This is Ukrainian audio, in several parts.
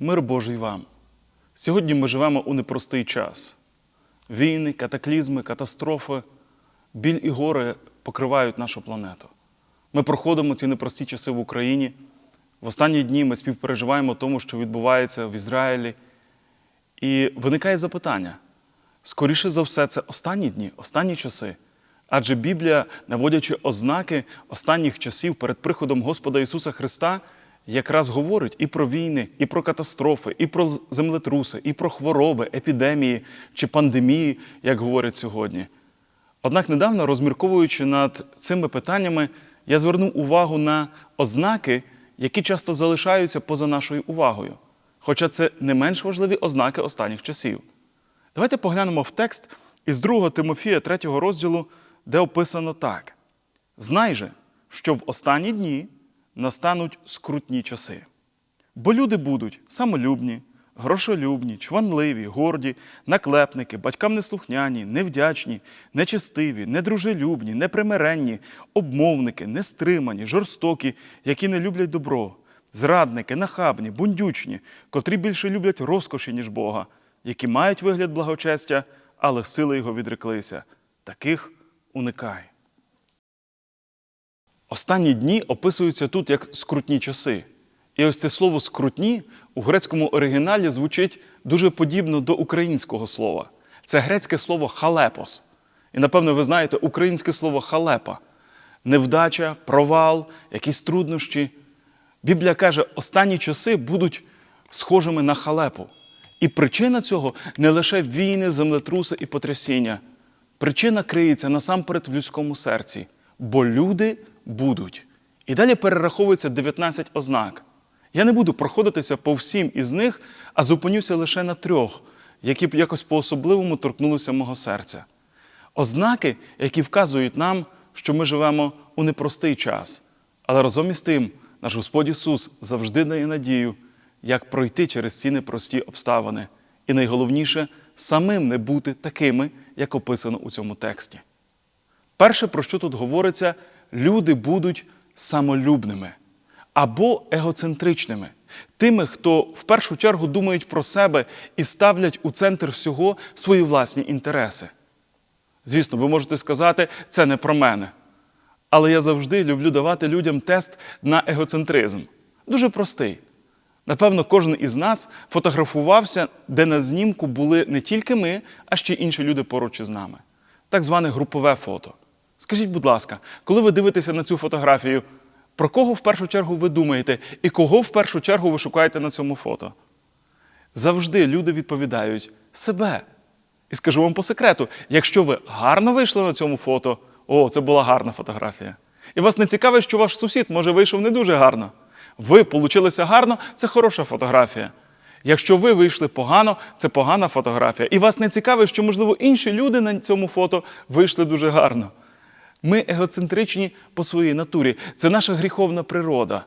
Мир Божий вам. Сьогодні ми живемо у непростий час. Війни, катаклізми, катастрофи, біль і гори покривають нашу планету. Ми проходимо ці непрості часи в Україні. В останні дні ми співпереживаємо тому, що відбувається в Ізраїлі. І виникає запитання: скоріше за все, це останні дні, останні часи. Адже Біблія, наводячи ознаки останніх часів перед приходом Господа Ісуса Христа, якраз говорить і про війни, і про катастрофи, і про землетруси, і про хвороби, епідемії чи пандемії, як говорять сьогодні. Однак недавно, розмірковуючи над цими питаннями, я звернув увагу на ознаки, які часто залишаються поза нашою увагою. Хоча це не менш важливі ознаки останніх часів. Давайте поглянемо в текст із 2 Тимофія 3 розділу, де описано так: Знай же, що в останні дні настануть скрутні часи. Бо люди будуть самолюбні, грошолюбні, чванливі, горді, наклепники, батькам неслухняні, невдячні, нечестиві, недружелюбні, непримиренні, обмовники, нестримані, жорстокі, які не люблять добро, зрадники, нахабні, бундючні, котрі більше люблять розкоші, ніж Бога, які мають вигляд благочестя, але сили його відреклися. Таких уникай. Останні дні описуються тут як скрутні часи. І ось це слово скрутні у грецькому оригіналі звучить дуже подібно до українського слова. Це грецьке слово халепос. І, напевно, ви знаєте українське слово халепа невдача, провал, якісь труднощі. Біблія каже, останні часи будуть схожими на халепу. І причина цього не лише війни, землетруси і потрясіння. Причина криється насамперед в людському серці, бо люди будуть. І далі перераховується 19 ознак. Я не буду проходитися по всім із них, а зупинюся лише на трьох, які б якось по-особливому торкнулися мого серця. Ознаки, які вказують нам, що ми живемо у непростий час. Але разом із тим, наш Господь Ісус завжди дає надію, як пройти через ці непрості обставини. І найголовніше самим не бути такими, як описано у цьому тексті. Перше, про що тут говориться, люди будуть самолюбними або егоцентричними, тими, хто в першу чергу думають про себе і ставлять у центр всього свої власні інтереси. Звісно, ви можете сказати, це не про мене. Але я завжди люблю давати людям тест на егоцентризм. Дуже простий. Напевно, кожен із нас фотографувався, де на знімку були не тільки ми, а ще інші люди поруч із нами. Так зване групове фото. Скажіть, будь ласка, коли ви дивитеся на цю фотографію, про кого в першу чергу ви думаєте і кого в першу чергу ви шукаєте на цьому фото? Завжди люди відповідають себе. І скажу вам по секрету: якщо ви гарно вийшли на цьому фото, о, це була гарна фотографія. І вас не цікавить, що ваш сусід, може, вийшов не дуже гарно. Ви получилися гарно, це хороша фотографія. Якщо ви вийшли погано, це погана фотографія. І вас не цікавить, що, можливо, інші люди на цьому фото вийшли дуже гарно. Ми егоцентричні по своїй натурі. Це наша гріховна природа.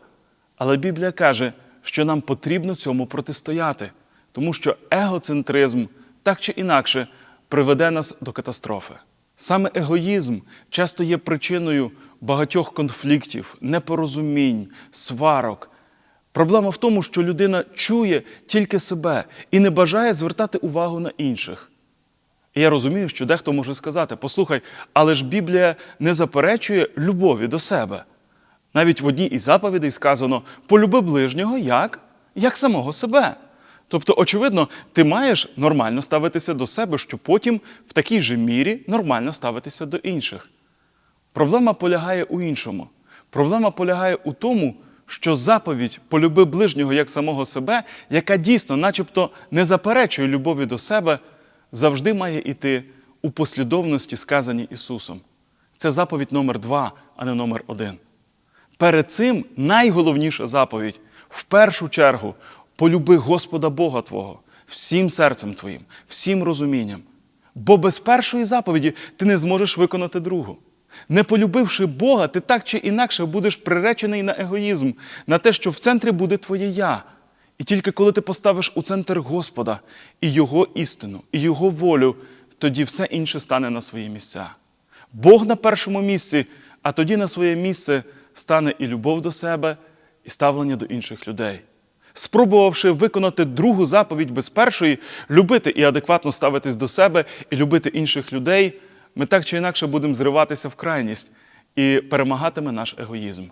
Але Біблія каже, що нам потрібно цьому протистояти, тому що егоцентризм так чи інакше приведе нас до катастрофи. Саме егоїзм часто є причиною багатьох конфліктів, непорозумінь, сварок. Проблема в тому, що людина чує тільки себе і не бажає звертати увагу на інших. І я розумію, що дехто може сказати: послухай, але ж Біблія не заперечує любові до себе. Навіть в одній із заповідей сказано: полюби ближнього як? як самого себе. Тобто, очевидно, ти маєш нормально ставитися до себе, щоб потім в такій же мірі нормально ставитися до інших. Проблема полягає у іншому. Проблема полягає у тому, що заповідь полюби ближнього як самого себе, яка дійсно, начебто, не заперечує любові до себе, завжди має йти у послідовності, сказаній Ісусом. Це заповідь номер два, а не номер один. Перед цим найголовніша заповідь в першу чергу полюби Господа Бога Твого всім серцем Твоїм, всім розумінням. Бо без першої заповіді ти не зможеш виконати другу. Не полюбивши Бога, ти так чи інакше будеш приречений на егоїзм, на те, що в центрі буде твоє я. І тільки коли ти поставиш у центр Господа і Його істину, і Його волю, тоді все інше стане на свої місця. Бог на першому місці, а тоді на своє місце стане і любов до себе, і ставлення до інших людей. Спробувавши виконати другу заповідь без першої, любити і адекватно ставитись до себе і любити інших людей, ми так чи інакше будемо зриватися в крайність і перемагатиме наш егоїзм.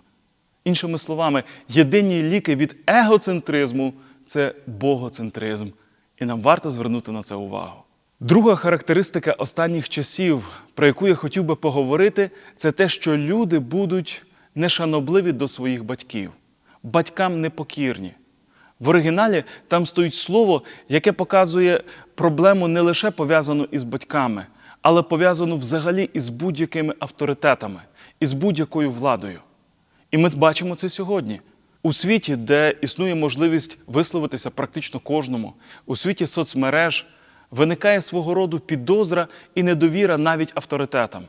Іншими словами, єдині ліки від егоцентризму це богоцентризм, і нам варто звернути на це увагу. Друга характеристика останніх часів, про яку я хотів би поговорити, це те, що люди будуть нешанобливі до своїх батьків, батькам непокірні. В оригіналі там стоїть слово, яке показує проблему не лише пов'язану із батьками, але пов'язану взагалі із будь-якими авторитетами, із будь-якою владою. І ми бачимо це сьогодні. У світі, де існує можливість висловитися практично кожному, у світі соцмереж виникає свого роду підозра і недовіра навіть авторитетам.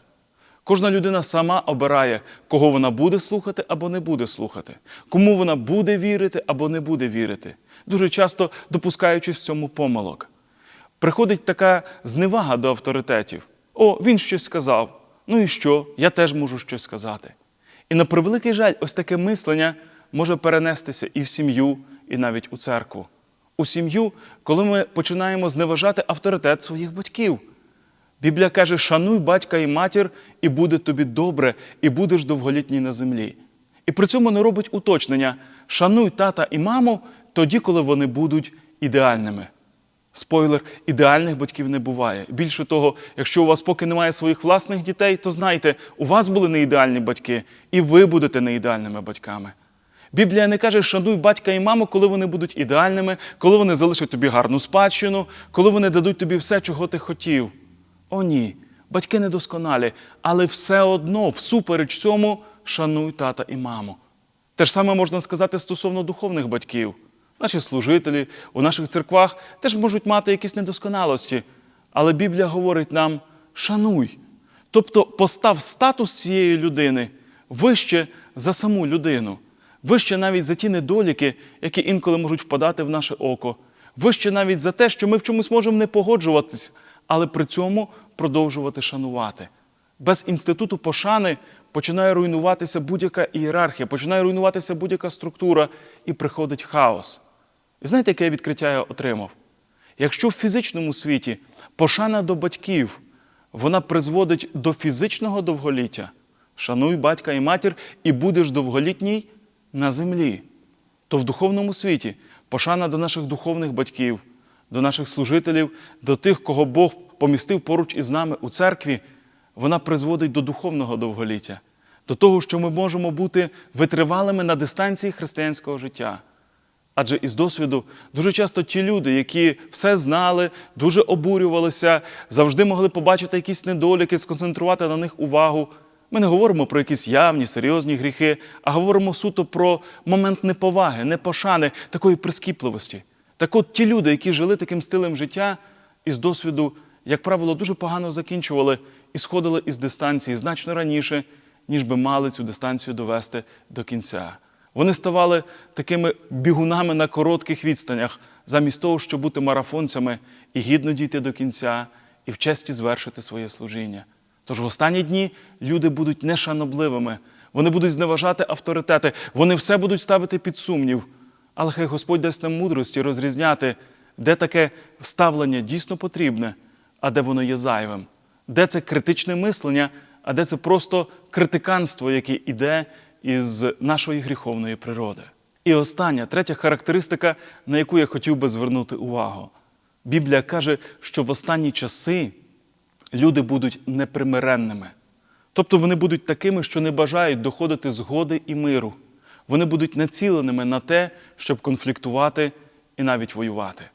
Кожна людина сама обирає, кого вона буде слухати або не буде слухати, кому вона буде вірити або не буде вірити, дуже часто допускаючись в цьому помилок. Приходить така зневага до авторитетів. О, він щось сказав. Ну і що? Я теж можу щось сказати. І на превеликий жаль, ось таке мислення може перенестися і в сім'ю, і навіть у церкву. У сім'ю, коли ми починаємо зневажати авторитет своїх батьків. Біблія каже: шануй батька і матір, і буде тобі добре, і будеш довголітній на землі. І при цьому не робить уточнення: шануй тата і маму тоді, коли вони будуть ідеальними. Спойлер, ідеальних батьків не буває. Більше того, якщо у вас поки немає своїх власних дітей, то знайте, у вас були не ідеальні батьки, і ви будете не ідеальними батьками. Біблія не каже, шануй батька і маму, коли вони будуть ідеальними, коли вони залишать тобі гарну спадщину, коли вони дадуть тобі все, чого ти хотів. О, ні, батьки недосконалі, але все одно, всупереч цьому, шануй тата і маму. Те ж саме можна сказати стосовно духовних батьків. Наші служителі у наших церквах теж можуть мати якісь недосконалості, але Біблія говорить нам: шануй. Тобто постав статус цієї людини вище за саму людину, вище навіть за ті недоліки, які інколи можуть впадати в наше око, вище навіть за те, що ми в чомусь можемо не погоджуватись, але при цьому продовжувати шанувати. Без інституту пошани починає руйнуватися будь-яка ієрархія, починає руйнуватися будь-яка структура і приходить хаос. І знаєте, яке відкриття я отримав? Якщо в фізичному світі пошана до батьків, вона призводить до фізичного довголіття, шануй батька і матір, і будеш довголітній на землі, то в духовному світі пошана до наших духовних батьків, до наших служителів, до тих, кого Бог помістив поруч із нами у церкві, вона призводить до духовного довголіття, до того, що ми можемо бути витривалими на дистанції християнського життя. Адже із досвіду дуже часто ті люди, які все знали, дуже обурювалися, завжди могли побачити якісь недоліки, сконцентрувати на них увагу. Ми не говоримо про якісь явні, серйозні гріхи, а говоримо суто про момент неповаги, непошани, такої прискіпливості. Так от ті люди, які жили таким стилем життя, із досвіду, як правило, дуже погано закінчували і сходили із дистанції значно раніше, ніж би мали цю дистанцію довести до кінця. Вони ставали такими бігунами на коротких відстанях, замість того, щоб бути марафонцями і гідно дійти до кінця, і в честі звершити своє служіння. Тож в останні дні люди будуть нешанобливими, вони будуть зневажати авторитети, вони все будуть ставити під сумнів. Але хай Господь дасть нам мудрості розрізняти, де таке ставлення дійсно потрібне, а де воно є зайвим, де це критичне мислення, а де це просто критиканство, яке йде із нашої гріховної природи. І остання, третя характеристика, на яку я хотів би звернути увагу. Біблія каже, що в останні часи люди будуть непримиренними. Тобто вони будуть такими, що не бажають доходити згоди і миру. Вони будуть націленими на те, щоб конфліктувати і навіть воювати.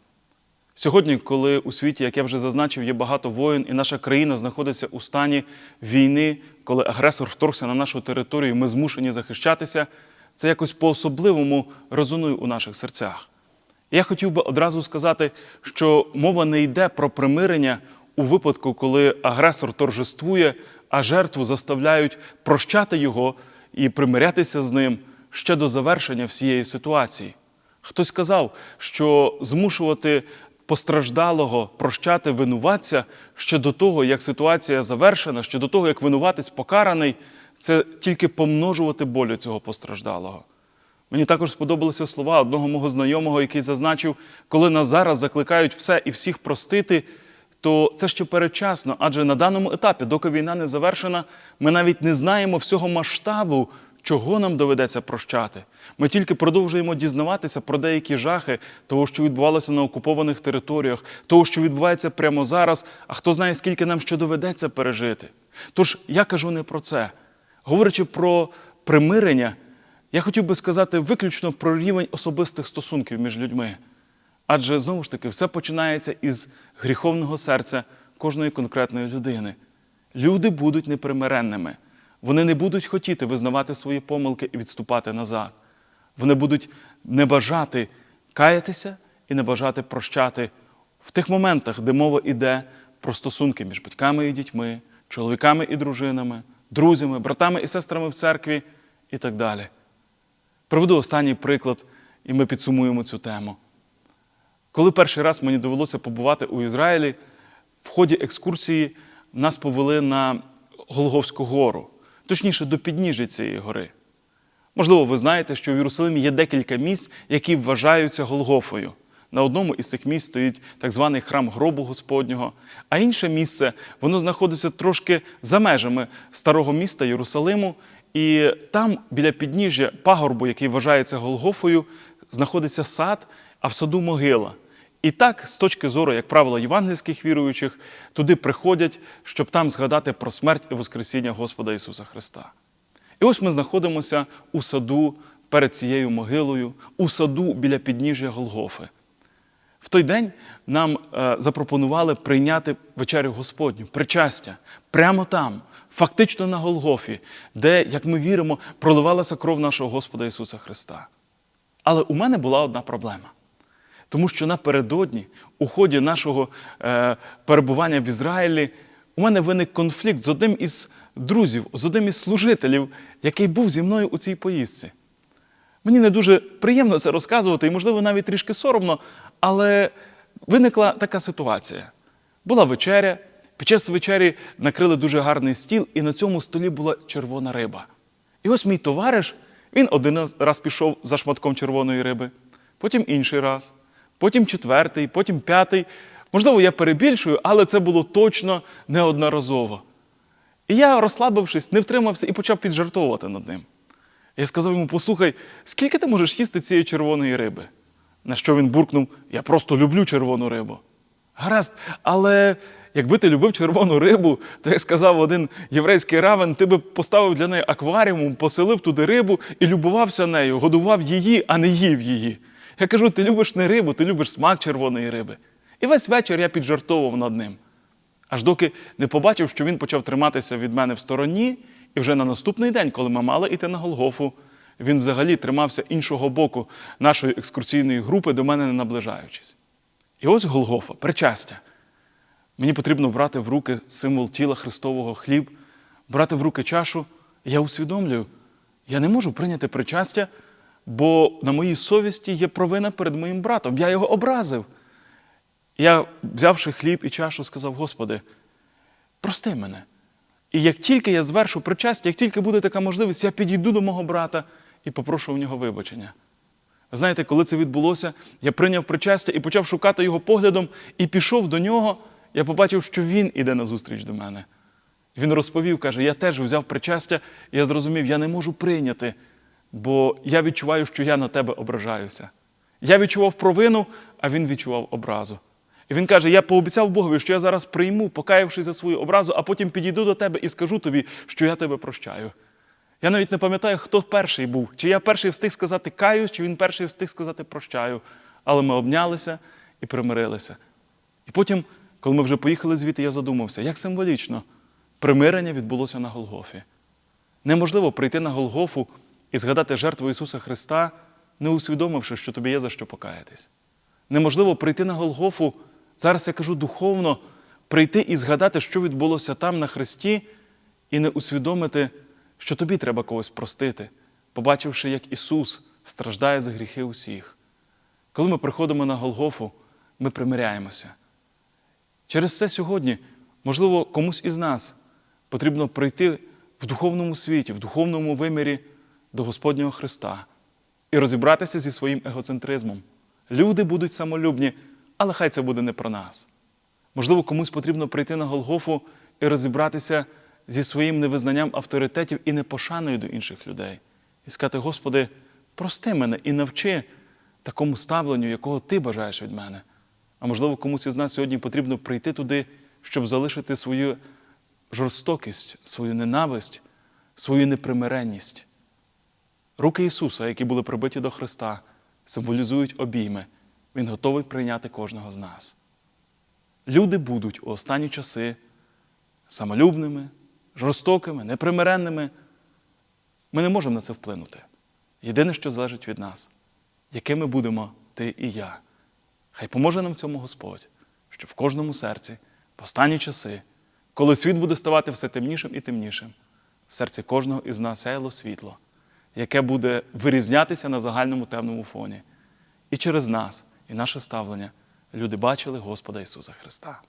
Сьогодні, коли у світі, як я вже зазначив, є багато воїн, і наша країна знаходиться у стані війни, коли агресор вторгся на нашу територію, ми змушені захищатися, це якось по-особливому резонує у наших серцях. Я хотів би одразу сказати, що мова не йде про примирення у випадку, коли агресор торжествує, а жертву заставляють прощати його і примирятися з ним ще до завершення всієї ситуації. Хтось сказав, що змушувати постраждалого прощати винуватця ще до того, як ситуація завершена, ще до того, як винуватець покараний, це тільки помножувати болю цього постраждалого. Мені також сподобалися слова одного мого знайомого, який зазначив, коли нас зараз закликають все і всіх простити, то це ще передчасно, адже на даному етапі, доки війна не завершена, ми навіть не знаємо всього масштабу, чого нам доведеться прощати. Ми тільки продовжуємо дізнаватися про деякі жахи того, що відбувалося на окупованих територіях, того, що відбувається прямо зараз, а хто знає, скільки нам ще доведеться пережити. Тож я кажу не про це. Говорячи про примирення, я хотів би сказати виключно про рівень особистих стосунків між людьми. Адже знову ж таки все починається із гріховного серця кожної конкретної людини. Люди будуть непримиренними. Вони не будуть хотіти визнавати свої помилки і відступати назад. Вони будуть не бажати каятися і не бажати прощати в тих моментах, де мова йде про стосунки між батьками і дітьми, чоловіками і дружинами, друзями, братами і сестрами в церкві і так далі. Приведу останній приклад, і ми підсумуємо цю тему. Коли перший раз мені довелося побувати у Ізраїлі, в ході екскурсії нас повели на Голговську гору, точніше, до підніжжя цієї гори. Можливо, ви знаєте, що в Єрусалимі є декілька місць, які вважаються Голгофою. На одному із цих місць стоїть так званий храм гробу Господнього, а інше місце воно знаходиться трошки за межами старого міста Єрусалиму, і там, біля підніжжя пагорбу, який вважається Голгофою, знаходиться сад, а в саду могила. І так, з точки зору, як правило, євангельських віруючих, туди приходять, щоб там згадати про смерть і Воскресіння Господа Ісуса Христа. І ось ми знаходимося у саду перед цією могилою, у саду біля підніжжя Голгофи. В той день нам е, запропонували прийняти вечерю Господню, причастя, прямо там, фактично на Голгофі, де, як ми віримо, проливалася кров нашого Господа Ісуса Христа. Але у мене була одна проблема. Тому що напередодні, у ході нашого е, перебування в Ізраїлі, у мене виник конфлікт з одним із друзів, з одним із служителів, який був зі мною у цій поїздці. Мені не дуже приємно це розказувати, і, можливо, навіть трішки соромно, але виникла така ситуація. Була вечеря, під час вечері накрили дуже гарний стіл, і на цьому столі була червона риба. І ось мій товариш, він один раз пішов за шматком червоної риби, потім інший раз, потім четвертий, потім п'ятий. Можливо, я перебільшую, але це було точно неодноразово. І я, розслабившись, не втримався і почав піджартовувати над ним. Я сказав йому: послухай, скільки ти можеш їсти цієї червоної риби? На що він буркнув: Я просто люблю червону рибу. Гаразд, але якби ти любив червону рибу, то як сказав один єврейський равен, ти би поставив для неї акваріум, поселив туди рибу і любувався нею, годував її, а не їв її. Я кажу: ти любиш не рибу, ти любиш смак червоної риби. І весь вечір я піджартовував над ним. Аж доки не побачив, що він почав триматися від мене в стороні, і вже на наступний день, коли ми мали йти на Голгофу, він взагалі тримався іншого боку нашої екскурсійної групи, до мене не наближаючись. І ось Голгофа, причастя. Мені потрібно брати в руки символ тіла Христового хліб, брати в руки чашу. Я усвідомлюю, я не можу прийняти причастя, бо на моїй совісті є провина перед моїм братом. Я його образив. Я, взявши хліб і чашу, сказав: Господи, прости мене. І як тільки я звершу причастя, як тільки буде така можливість, я підійду до мого брата і попрошу у нього вибачення. Ви знаєте, коли це відбулося, я прийняв причастя і почав шукати його поглядом і пішов до нього. Я побачив, що він іде назустріч до мене. Він розповів, каже: я теж взяв причастя, і я зрозумів, я не можу прийняти, бо я відчуваю, що я на тебе ображаюся. Я відчував провину, а він відчував образу. І він каже: Я пообіцяв Богові, що я зараз прийму, покаявшись за свою образу, а потім підійду до тебе і скажу тобі, що я тебе прощаю. Я навіть не пам'ятаю, хто перший був, чи я перший встиг сказати каюсь, чи він перший встиг сказати прощаю. Але ми обнялися і примирилися. І потім, коли ми вже поїхали звідти, я задумався, як символічно примирення відбулося на Голгофі. Неможливо прийти на Голгофу і згадати жертву Ісуса Христа, не усвідомивши, що тобі є за що покаятись. Неможливо прийти на Голгофу, зараз я кажу духовно, прийти і згадати, що відбулося там на Христі, і не усвідомити, що тобі треба когось простити, побачивши, як Ісус страждає за гріхи усіх. Коли ми приходимо на Голгофу, ми примиряємося. Через це сьогодні, можливо, комусь із нас потрібно прийти в духовному світі, в духовному вимірі до Господнього Христа і розібратися зі своїм егоцентризмом. Люди будуть самолюбні, але хай це буде не про нас. Можливо, комусь потрібно прийти на Голгофу і розібратися зі своїм невизнанням авторитетів і непошаною до інших людей. І сказати, Господи, прости мене і навчи такому ставленню, якого ти бажаєш від мене. А можливо, комусь із нас сьогодні потрібно прийти туди, щоб залишити свою жорстокість, свою ненависть, свою непримиренність. Руки Ісуса, які були прибиті до Христа, символізують обійми. Він готовий прийняти кожного з нас. Люди будуть у останні часи самолюбними, жорстокими, непримиренними. Ми не можемо на це вплинути. Єдине, що залежить від нас, якими будемо ти і я. Хай поможе нам в цьому Господь, що в кожному серці, в останні часи, коли світ буде ставати все темнішим і темнішим, в серці кожного із нас сяяло світло, яке буде вирізнятися на загальному темному фоні. І через нас, і наше ставлення люди бачили Господа Ісуса Христа.